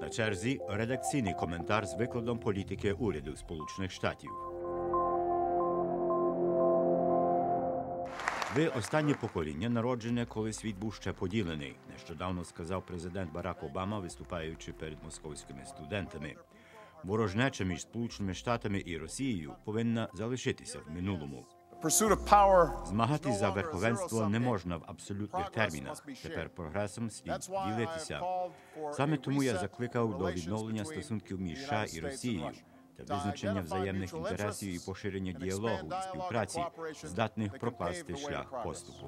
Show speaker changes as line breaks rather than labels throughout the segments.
На черзі редакційний коментар з викладом політики уряду Сполучених Штатів. Ви останнє покоління, народжене, коли світ був ще поділений, нещодавно сказав президент Барак Обама, виступаючи перед московськими студентами. Ворожнеча між Сполученими Штатами і Росією повинна залишитися в минулому. Змагатись за верховенство не можна в абсолютних термінах. Тепер прогресом слід ділитися. Саме тому я закликав до відновлення стосунків між США і Росією та визначення взаємних інтересів і поширення діалогу і співпраці, здатних прокласти шлях поступу.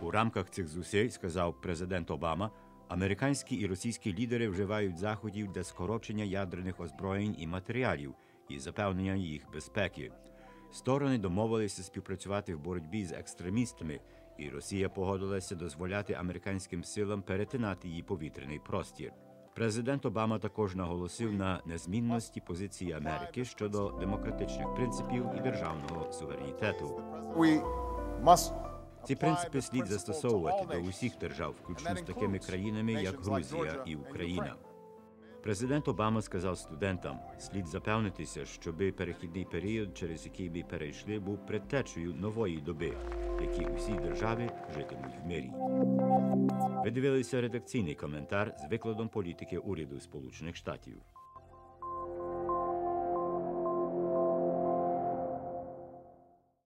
У рамках цих зусиль, сказав президент Обама, американські і російські лідери вживають заходів для скорочення ядерних озброєнь і матеріалів і запевнення їх безпеки. Сторони домовилися співпрацювати в боротьбі з екстремістами, і Росія погодилася дозволяти американським силам перетинати її повітряний простір. Президент Обама також наголосив на незмінності позиції Америки щодо демократичних принципів і державного суверенітету. Ці принципи слід застосовувати до усіх держав, включно з такими країнами, як Грузія і Україна. Президент Обама сказав студентам, слід запевнитися, щоби перехідний період, через який ми перейшли, був предтечею нової доби, в якій усі держави житимуть в мирі. Ви дивилися редакційний коментар з викладом політики уряду Сполучених Штатів.